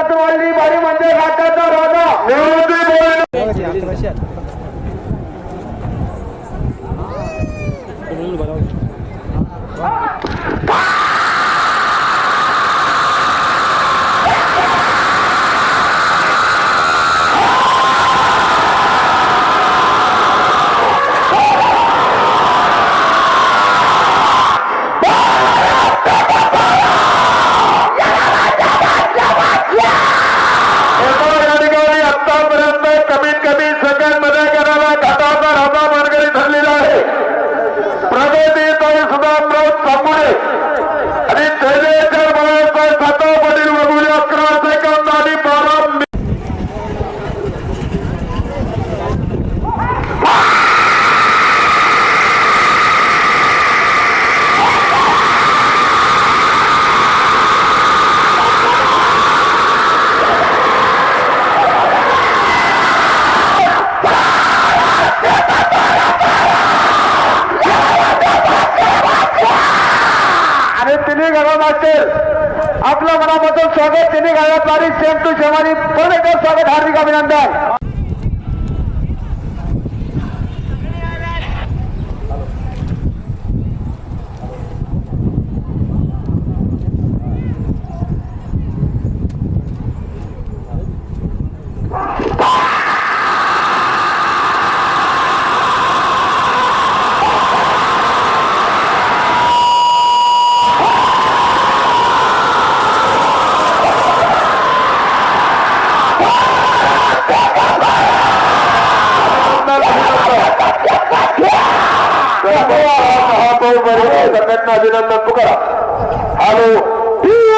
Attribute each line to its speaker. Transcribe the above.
Speaker 1: राखत वाली बारी म्हणजे राखाचा राजा. हो. आणि आणि तिन्ही गावामागतील आपलं मनापासून स्वागत. तिन्ही गावात सेम टू सेम आणि परत स्वागत हार्दिक अभिनंदन. नाव बरोबर सगळ्यांना अभिनंदन पुकारा हॅलो